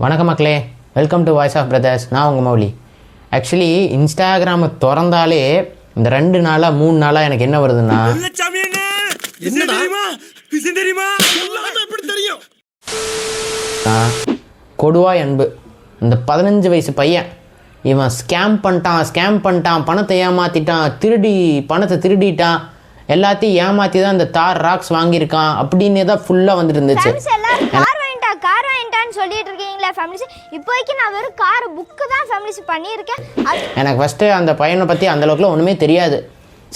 வணக்கம் மக்களே. Welcome to voice of brothers நான் உங்கள் மௌலி. ஆக்சுவலி இன்ஸ்டாகிராமை திறந்தாலே இந்த ரெண்டு நாளாக மூணு நாளாக எனக்கு என்ன வருதுன்னா என்ன? தெரியுமா? விஷயம் தெரியுமா? எல்லாமே எப்படி தெரியும்? கொடுவாய் அன்பு இந்த பதினஞ்சு வயசு பையன். இவன் ஸ்கேம் பண்ணிட்டான் ஸ்கேம் பண்ணிட்டான் பணத்தை ஏமாற்றிட்டான் திருடி பணத்தை திருடிட்டான். எல்லாத்தையும் ஏமாற்றி தான் இந்த தார் ராக்ஸ் வாங்கியிருக்கான். அப்படின்னு தான் ஃபுல்லாக வந்துட்டு இருந்துச்சு. கார் சொல்லிட்டு இருக்கீங்களா ஃபேமிலிஸ் இப்போதைக்கு நான் வெறும் கார் புக்கு தான் ஃபேமிலிஸ் பண்ணியிருக்கேன். எனக்கு ஃபஸ்ட்டு அந்த பையனை பற்றி அந்தளவுக்குலாம் ஒன்றுமே தெரியாது.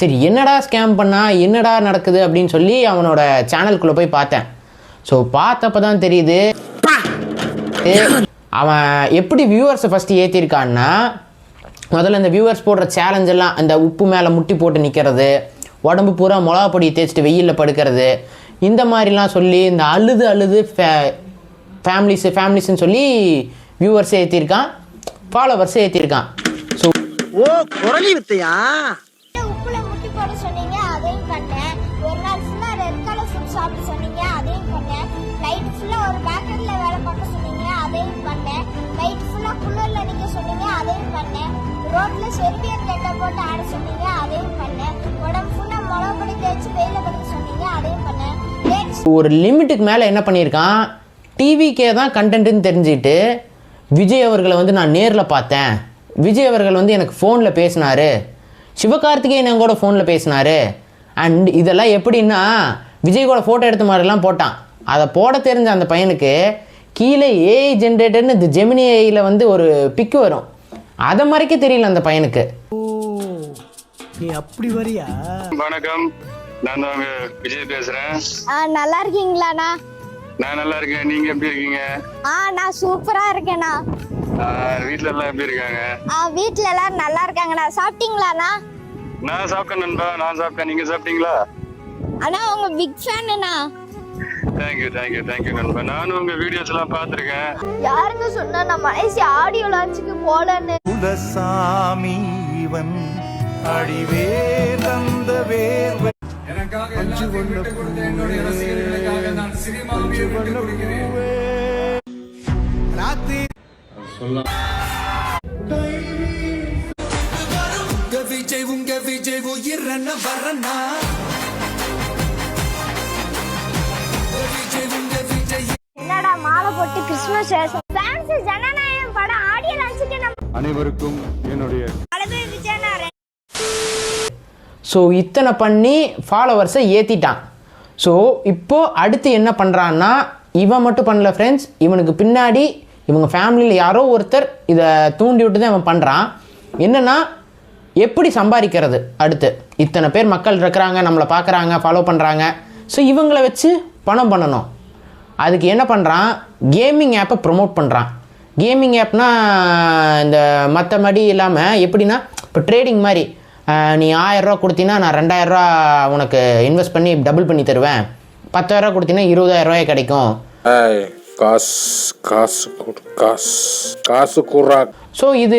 சரி என்னடா ஸ்கேம் பண்ணா என்னடா நடக்குது அப்படின்னு சொல்லி அவனோட சேனலுக்குள்ளே போய் பார்த்தேன். ஸோ பார்த்தப்ப தான் தெரியுது அவன் எப்படி வியூவர்ஸை ஃபஸ்ட்டு ஏற்றிருக்கான்னா முதல்ல இந்த வியூவர்ஸ் போடுற சேலஞ்ச் எல்லாம் அந்த உப்பு மேலே முட்டி போட்டு நிற்கிறது உடம்பு பூரா மிளகா பொடியை தேய்ச்சிட்டு வெயிலில் படுக்கிறது இந்த மாதிரிலாம் சொல்லி இந்த அழுது அழுது ஃபே ஃபேமிலிஸு ஃபேமிலிஸ்ன்னு சொல்லி வியூவர்ஸை ஏற்றிருக்கான் ஃபாலோவர்ஸை ஏற்றிருக்கான் ஸோ ஓ குரலி வித்தையா உப்புல முட்டி போட சொன்னீங்க அதையும் பண்ணேன். ஒரு நாள் ஃபுல்லா ரெட் கலர் ஃபுட் சாப்பிட சொன்னீங்க அதையும் பண்ணேன். நைட் ஃபுல்லா ஒரு பேக்கரியில வேலை பார்க்க சொன்னீங்க அதையும் பண்ணேன். நைட் ஃபுல்லா குள்ளர்ல நிக்க சொன்னீங்க அதையும் பண்ணேன். ரோட்ல செர்பியன் கெட்ட போட்டு ஆட சொன்னீங்க அதையும் பண்ணேன். உடம்பு ஃபுல்லா மிளகா பொடி தேய்ச்சி வெயில படுக்க சொன்னீங்க அதையும் பண்ணேன். டேட்ஸ் ஒரு லிமிட்டுக்கு மேலே என்ன பண்ணியிருக்கான் டிவிக்கே தான் கண்டென்ட்னு தெரிஞ்சுக்கிட்டு விஜய் அவர்களை வந்து நான் நேரில் பார்த்தேன். விஜய் அவர்கள் வந்து எனக்கு ஃபோனில் பேசினாரு. சிவகார்த்திகேயன் என் கூட ஃபோனில் பேசினாரு. அண்ட் இதெல்லாம் எப்படின்னா விஜய் கூட ஃபோட்டோ எடுத்த மாதிரிலாம் போட்டான். அதை போட தெரிஞ்ச அந்த பையனுக்கு கீழே ஏஐ ஜென்ரேட்டர்னு இந்த ஜெமினி ஏஐயில் வந்து ஒரு பிக்கு வரும். அதை மறைக்க தெரியல அந்த பையனுக்கு. நீ அப்படி வரியா? வணக்கம். நான் விஜய் பேசுறேன். நல்லா இருக்கீங்களாண்ணா? நான் நல்லா இருக்கேன். நீங்க எப்படி இருக்கீங்க? ஆ நான் சூப்பரா இருக்கேண்ணா ஆஹ் வீட்ல எல்லாம் எப்படி இருக்காங்க? ஆ வீட்ல எல்லாரும் நல்லா இருக்காங்கண்ணா. சாப்பிட்டீங்களாண்ணா? நான் சாப்பிட்டேன் நண்பா. நான் சாப்பிட்டேன். நீங்க சாப்பிட்டீங்களா? அண்ணா உங்க big ஃபேனுண்ணா thank you thank you thank you நண்பா. நானும் உங்க வீடியோஸ் எல்லாம் பார்த்துருக்கேன். யாருங்க சொன்னா நான் மலேசியா ஆடியோ லான்ச்சுக்கு போலன்னு. குலசாமி இவன் அடிவே தந்த வேர்வை. பூவே, அஞ்சு கொண்ட பூவே. ராத்திரி உங்க விஜய் உங்க விஜய் உயிரன வரனா விஜய் உங்க விஜய் என்னடா மாலை போட்டு கிறிஸ்மஸ் ஃபேன்ஸ் ஜனநாயகம் படம் ஆடியோ லான்ச்சுக்கு நம்ம அனைவருக்கும் என்னுடைய அழகு ஸோ இத்தனை பண்ணி ஃபாலோவர்ஸை ஏற்றிட்டான் ஸோ இப்போது அடுத்து என்ன பண்ணுறான்னா இவன் மட்டும் பண்ணல ஃப்ரெண்ட்ஸ் இவனுக்கு பின்னாடி இவங்க ஃபேமிலியில் யாரோ ஒருத்தர் இதை தூண்டி விட்டு தான் இவன் பண்ணுறான் என்னென்னா எப்படி சம்பாதிக்கிறது அடுத்து? இத்தனை பேர் மக்கள் இருக்கிறாங்க நம்மளை பார்க்குறாங்க ஃபாலோ பண்ணுறாங்க ஸோ இவங்கள வச்சு பணம் பண்ணணும். அதுக்கு என்ன பண்ணுறான் கேமிங் ஆப்பை ப்ரொமோட் பண்ணுறான் கேமிங் ஆப்னால் இந்த மற்றபடி இல்லாமல் எப்படின்னா இப்போ ட்ரேடிங் மாதிரி நீ ஆயிரரூவா கொடுத்தீங்கன்னா நான் ரெண்டாயிரரூவா உனக்கு இன்வெஸ்ட் பண்ணி டபுள் பண்ணி தருவேன். பத்தாயிரரூவா கொடுத்தீங்கன்னா இருபதாயிரம் ரூபாய் கிடைக்கும். காசு காசு ஸோ இது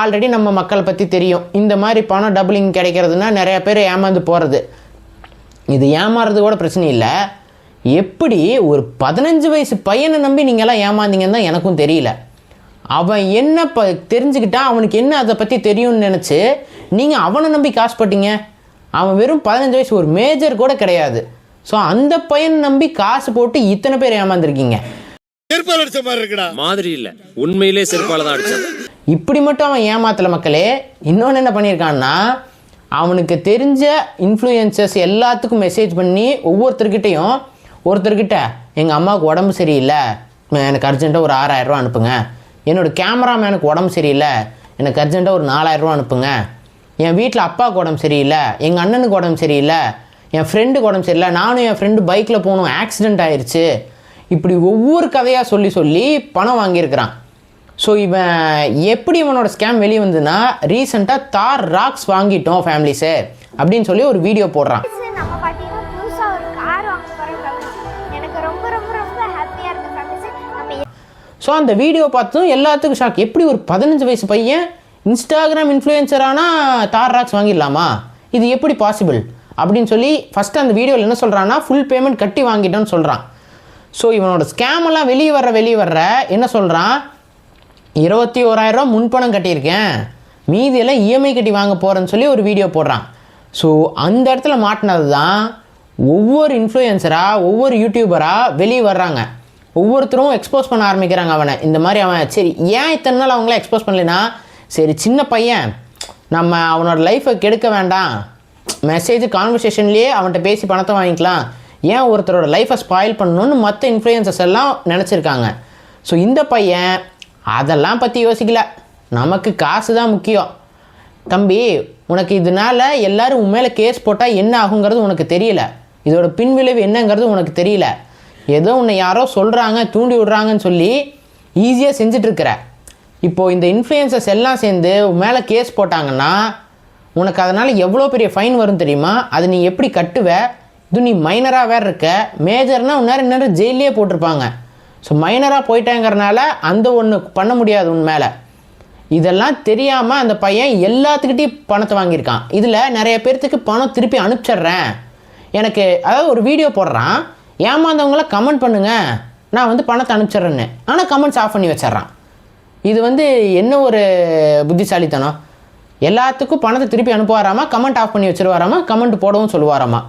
ஆல்ரெடி நம்ம மக்களை பற்றி தெரியும். இந்த மாதிரி பணம் டபுளிங் கிடைக்கிறதுனா நிறைய பேர் ஏமாந்து போகிறது இது ஏமாறுறது கூட பிரச்சனை இல்லை. எப்படி ஒரு பதினஞ்சு வயசு பையனை நம்பி நீங்கள்லாம் ஏமாந்தீங்கன்னு தான் எனக்கும் தெரியல. அவன் என்ன ப தெரிஞ்சுக்கிட்டா அவனுக்கு என்ன அதை பற்றி தெரியும்னு நினச்சி நீங்கள் அவனை நம்பி காசு போட்டீங்க. அவன் வெறும் பதினஞ்சு வயசு ஒரு மேஜர் கூட கிடையாது. ஸோ அந்த பையனை நம்பி காசு போட்டு இத்தனை பேர் ஏமாந்துருக்கீங்க. ஏற்பாடு அடிச்ச மாதிரி இருக்குடா. மாதிரி இல்ல. உண்மையிலே செருப்பால தான் அடிச்சான். இப்படி மட்டும் அவன் ஏமாத்தல மக்களே. இன்னொன்று என்ன பண்ணியிருக்கான்னா அவனுக்கு தெரிஞ்ச இன்ஃப்ளூயன்சஸ் எல்லாத்துக்கும் மெசேஜ் பண்ணி ஒவ்வொருத்தர்கிட்டையும் ஒருத்தர்கிட்ட எங்கள் அம்மாவுக்கு உடம்பு சரியில்லை. எனக்கு அர்ஜென்ட்டாக ஒரு ஆறாயிரம் ரூபா அனுப்புங்க. என்னோட கேமராமேனுக்கு உடம்பு சரியில்லை. எனக்கு அர்ஜென்ட்டாக ஒரு நாலாயிரம் ரூபா அனுப்புங்க. என் வீட்டில் அப்பாவுக்கு உடம்பு சரியில்லை எங்கள் அண்ணனுக்கு உடம்பு சரியில்லை என் ஃப்ரெண்டுக்கு உடம்பு சரியில்லை நானும் என் ஃப்ரெண்டு பைக்கில் போகணும் ஆக்சிடென்ட் ஆயிடுச்சு இப்படி ஒவ்வொரு கதையாக சொல்லி சொல்லி பணம் வாங்கியிருக்கிறான். ஸோ இவன் எப்படி இவனோட ஸ்கேம் வெளியே வந்ததுன்னா ரீசெண்டாக தார் ராக்ஸ் வாங்கிட்டோம் ஃபேமிலிஸு அப்படின்னு சொல்லி ஒரு வீடியோ போடுறான். ஸோ அந்த வீடியோ பார்த்தும் எல்லாத்துக்கும் ஷாக் எப்படி ஒரு பதினஞ்சு வயசு பையன் இன்ஸ்டாகிராம் இன்ஃப்ளூயன்சரானா தார் ராக்ஸ் வாங்கிடலாமா? இது எப்படி பாசிபிள் அப்படின்னு சொல்லி ஃபஸ்ட்டு அந்த வீடியோவில் என்ன சொல்கிறான்னா ஃபுல் பேமெண்ட் கட்டி வாங்கிட்டோன்னு சொல்கிறான் ஸோ இவனோட ஸ்கேமெல்லாம் வெளியே வர்ற வெளியே வர்ற என்ன சொல்கிறான் இருபத்தி ஓராயிரரூவா முன்பணம் கட்டியிருக்கேன். மீதியெல்லாம் இஎம்ஐ கட்டி வாங்க போகிறேன்னு சொல்லி ஒரு வீடியோ போடுறான். ஸோ அந்த இடத்துல மாட்டினது தான் ஒவ்வொரு இன்ஃப்ளூயன்சராக ஒவ்வொரு யூடியூபராக வெளியே வர்றாங்க. ஒவ்வொருத்தரும் எக்ஸ்போஸ் பண்ண ஆரம்பிக்கிறாங்க அவனை. இந்த மாதிரி அவன் சரி ஏன் இத்தனை நாள் அவங்கள எக்ஸ்போஸ் பண்ணலைன்னா சரி சின்ன பையன். நம்ம அவனோட லைஃப்பை கெடுக்க வேண்டாம். மெசேஜ் கான்வர்சேஷன்லேயே அவன்கிட்ட பேசி பணத்தை வாங்கிக்கலாம். ஏன் ஒருத்தரோட லைஃப்பை ஸ்பாயில் பண்ணணும்னு மற்ற இன்ஃப்ளூயன்சஸ் எல்லாம் நினச்சிருக்காங்க. ஸோ இந்த பையன் அதெல்லாம் பற்றி யோசிக்கல. நமக்கு காசு தான் முக்கியம். தம்பி உனக்கு இதனால எல்லோரும் உன் மேலே கேஸ் போட்டால் என்ன ஆகுங்கிறது உனக்கு தெரியல. இதோட பின்விளைவு என்னங்கிறது உனக்கு தெரியல. ஏதோ உன்னை யாரோ சொல்கிறாங்க தூண்டி விடுறாங்கன்னு சொல்லி ஈஸியாக செஞ்சிட்ருக்கிற இப்போது இந்த இன்ஃப்ளூயன்சஸ் எல்லாம் சேர்ந்து உன் மேலே கேஸ் போட்டாங்கன்னா உனக்கு அதனால் எவ்வளோ பெரிய ஃபைன் வரும் தெரியுமா? அது நீ எப்படி கட்டுவ? இது நீ மைனராக வேறு இருக்க. மேஜர்னா நேரம் நேரம் ஜெயிலே போட்டிருப்பாங்க. ஸோ மைனராக போயிட்டேங்கிறனால அந்த ஒன்று பண்ண முடியாது உன் மேலே. இதெல்லாம் தெரியாமல் அந்த பையன் எல்லாத்துக்கிட்டையும் பணத்தை வாங்கியிருக்கான். இதில் நிறைய பேர்த்துக்கு பணம் திருப்பி அனுப்பிச்சிட்றேன். எனக்கு அதாவது ஒரு வீடியோ போடுறான். ஏமாந்தவங்கள கமெண்ட் பண்ணுங்கள் நான் வந்து பணத்தை அனுப்பிச்சிட்றேன்னு. ஆனால் கமெண்ட்ஸ் ஆஃப் பண்ணி வச்சிட்றான். இது வந்து என்ன ஒரு புத்திசாலித்தனம்? எல்லாத்துக்கும் பணத்தை திருப்பி அனுப்புவாராமா? கமெண்ட் ஆஃப் பண்ணி வச்சுருவாராமா? கமெண்ட் போடவும் சொல்லுவாராமா?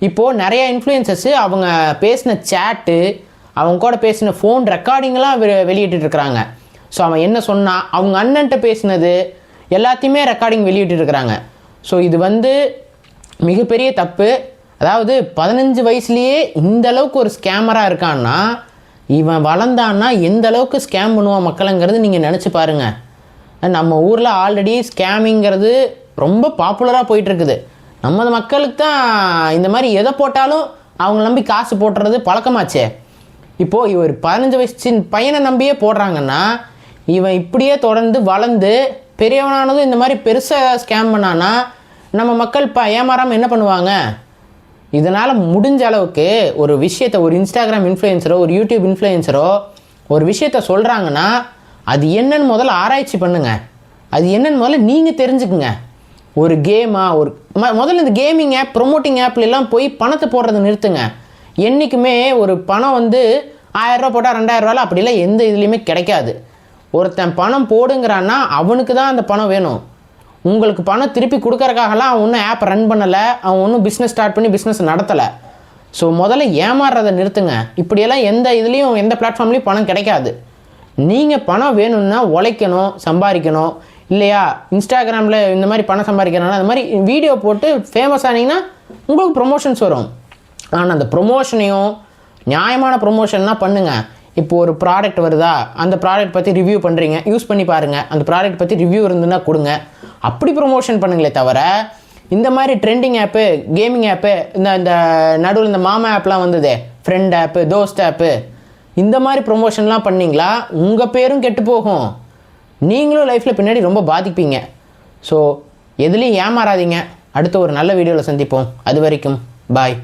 இப்போது நிறையா இன்ஃப்ளூயன்சஸ்ஸு அவங்க பேசின சேட்டு அவங்க கூட பேசின ஃபோன் ரெக்கார்டிங்லாம் வெ வெளியிட்டு இருக்கிறாங்க. ஸோ அவன் என்ன சொன்னான் அவங்க அண்ணன்ட்ட பேசினது எல்லாத்தையுமே ரெக்கார்டிங் வெளியிட்டுருக்குறாங்க ஸோ இது வந்து மிகப்பெரிய தப்பு. அதாவது பதினஞ்சு வயசுலேயே இந்த அளவுக்கு ஒரு ஸ்கேமராக இருக்கான்னா இவன் வளர்ந்தான்னா எந்த அளவுக்கு ஸ்கேம் பண்ணுவான் மக்களுங்கிறது நீங்கள் நினச்சி பாருங்கள் நம்ம ஊரில் ஆல்ரெடி ஸ்கேமிங்கிறது ரொம்ப பாப்புலராக போயிட்டுருக்குது. நம்ம மக்களுக்கு தான் இந்த மாதிரி எதை போட்டாலும் அவங்க நம்பி காசு போட்டுறது பழக்கமாச்சே. இப்போது இவர் பதினஞ்சு வயசு பையனை நம்பியே போடுறாங்கன்னா இவன் இப்படியே தொடர்ந்து வளர்ந்து பெரியவனானதும் இந்த மாதிரி பெருசாக ஸ்கேம் பண்ணான்னா நம்ம மக்கள் இப்போ ஏமாறாமல் என்ன பண்ணுவாங்க? இதனால் முடிஞ்ச அளவுக்கு ஒரு விஷயத்தை ஒரு இன்ஸ்டாகிராம் இன்ஃப்ளூயன்சரோ ஒரு யூடியூப் இன்ஃப்ளூயன்சரோ ஒரு விஷயத்த சொல்கிறாங்கன்னா அது என்னன்னு முதல்ல ஆராய்ச்சி பண்ணுங்க. அது என்னன்னு முதல்ல நீங்கள் தெரிஞ்சுக்குங்க. ஒரு கேமா ஒரு முதல்ல இந்த கேமிங் ஆப் ப்ரொமோட்டிங் ஆப்லாம் போய் பணத்தை போடுறதை நிறுத்துங்க. என்றைக்குமே ஒரு பணம் வந்து ஆயிரரூவா போட்டால் ரெண்டாயிரரூவால அப்படிலாம் எந்த இதுலேயுமே கிடைக்காது. ஒருத்தன் பணம் போடுங்கிறான்னா அவனுக்கு தான் அந்த பணம் வேணும். உங்களுக்கு பணம் திருப்பி கொடுக்கறக்காகலாம் அவன் ஒன்றும் ஆப் ரன் பண்ணலை. அவன் ஒன்றும் பிஸ்னஸ் ஸ்டார்ட் பண்ணி பிஸ்னஸ் நடத்தலை. ஸோ முதல்ல ஏமாறுறதை நிறுத்துங்க. இப்படியெல்லாம் எந்த இதுலேயும் எந்த பிளாட்ஃபார்ம்லேயும் பணம் கிடைக்காது. நீங்கள் பணம் வேணும்னா உழைக்கணும் சம்பாதிக்கணும். இல்லையா? இன்ஸ்டாகிராமில் இந்த மாதிரி பணம் சம்பாதிக்கிறனால அந்த மாதிரி வீடியோ போட்டு ஃபேமஸ் ஆனீங்கன்னா உங்களுக்கு ப்ரொமோஷன்ஸ் வரும். ஆனால் அந்த ப்ரொமோஷனையும் நியாயமான ப்ரொமோஷன்னா பண்ணுங்கள் இப்போ ஒரு ப்ராடக்ட் வருதா? அந்த ப்ராடக்ட் பற்றி ரிவ்யூ பண்ணுறீங்க யூஸ் பண்ணி பாருங்கள் அந்த ப்ராடக்ட் பற்றி ரிவ்யூ இருந்துன்னா கொடுங்க. அப்படி ப்ரொமோஷன் பண்ணுங்களே தவிர இந்த மாதிரி ட்ரெண்டிங் ஆப்பு கேமிங் ஆப்பு இந்த இந்த நடுவில் இந்த மாமா ஆப்லாம் வந்ததே ஃப்ரெண்ட் ஆப்பு தோஸ்ட் ஆப்பு இந்த மாதிரி ப்ரொமோஷன்லாம் பண்ணிங்களா? உங்கள் பேரும் கெட்டு போகும். நீங்களும் லைஃப்பில் பின்னாடி ரொம்ப பாதிப்பீங்க. ஸோ எதுலேயும் ஏமாறாதீங்க. அடுத்த ஒரு நல்ல வீடியோவில் சந்திப்போம். அது வரைக்கும் பாய்